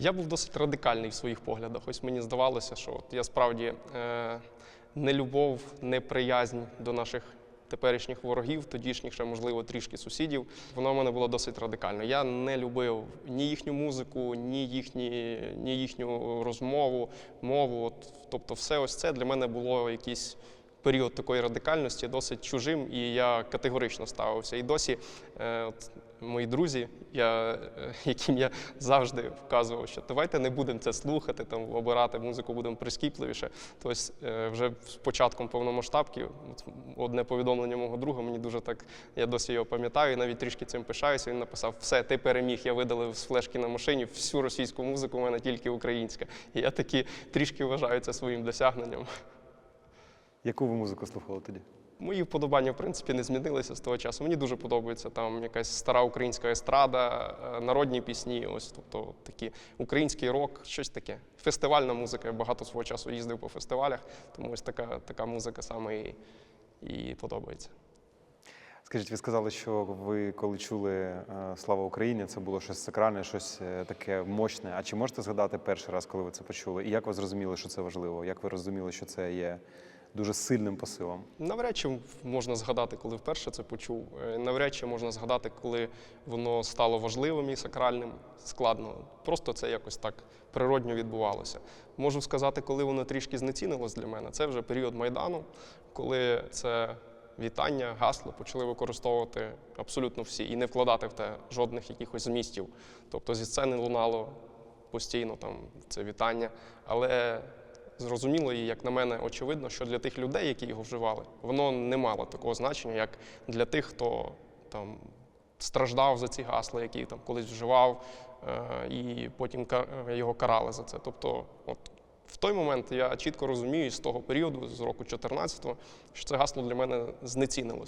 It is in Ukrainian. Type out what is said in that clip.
Я був досить радикальний в своїх поглядах. Ось мені здавалося, що от я справді е, не любов, неприязнь до наших теперішніх ворогів, тодішніх ще, можливо, трішки сусідів. Воно в мене було досить радикально. Я не любив ні їхню музику, ні, їхні, ні їхню розмову, мову. От, тобто, все ось це для мене було якийсь період такої радикальності досить чужим, і я категорично ставився. І досі е, от, мої друзі, я, е, яким я завжди вказував, що давайте не будемо це слухати, там обирати музику будемо прискіпливіше. Тобто е, вже з початком повномасштабки, от одне повідомлення мого друга, мені дуже так, я досі його пам'ятаю, і навіть трішки цим пишаюся. Він написав: все, ти переміг, я видалив з флешки на машині всю російську музику, у мене тільки українська. І я таки трішки вважаю це своїм досягненням. Яку ви музику слухали тоді? Мої вподобання, в принципі, не змінилися з того часу. Мені дуже подобається там якась стара українська естрада, е, народні пісні, ось тобто такі український рок, щось таке. Фестивальна музика. Я багато свого часу їздив по фестивалях, тому ось така, така музика саме і, і подобається. Скажіть, ви сказали, що ви коли чули е, Слава Україні, це було щось сакральне, щось е, таке мощне. А чи можете згадати перший раз, коли ви це почули? І як ви зрозуміли, що це важливо? Як ви розуміли, що це є дуже сильним посилом? Навряд чи можна згадати, коли вперше це почув. Е, Навряд чи можна згадати, коли воно стало важливим і сакральним. Складно. Просто це якось так природньо відбувалося. Можу сказати, коли воно трішки знецінилось для мене. Це вже період Майдану, коли це вітання, гасло почали використовувати абсолютно всі і не вкладати в те жодних якихось змістів. Тобто зі сцени лунало постійно там це вітання. Але зрозуміло і, як на мене, очевидно, що для тих людей, які його вживали, воно не мало такого значення, як для тих, хто там страждав за ці гасла, які там колись вживав, е, і потім е, його карали за це. Тобто, от в той момент я чітко розумію з того періоду, з року 14-го, що це гасло для мене знецінилося.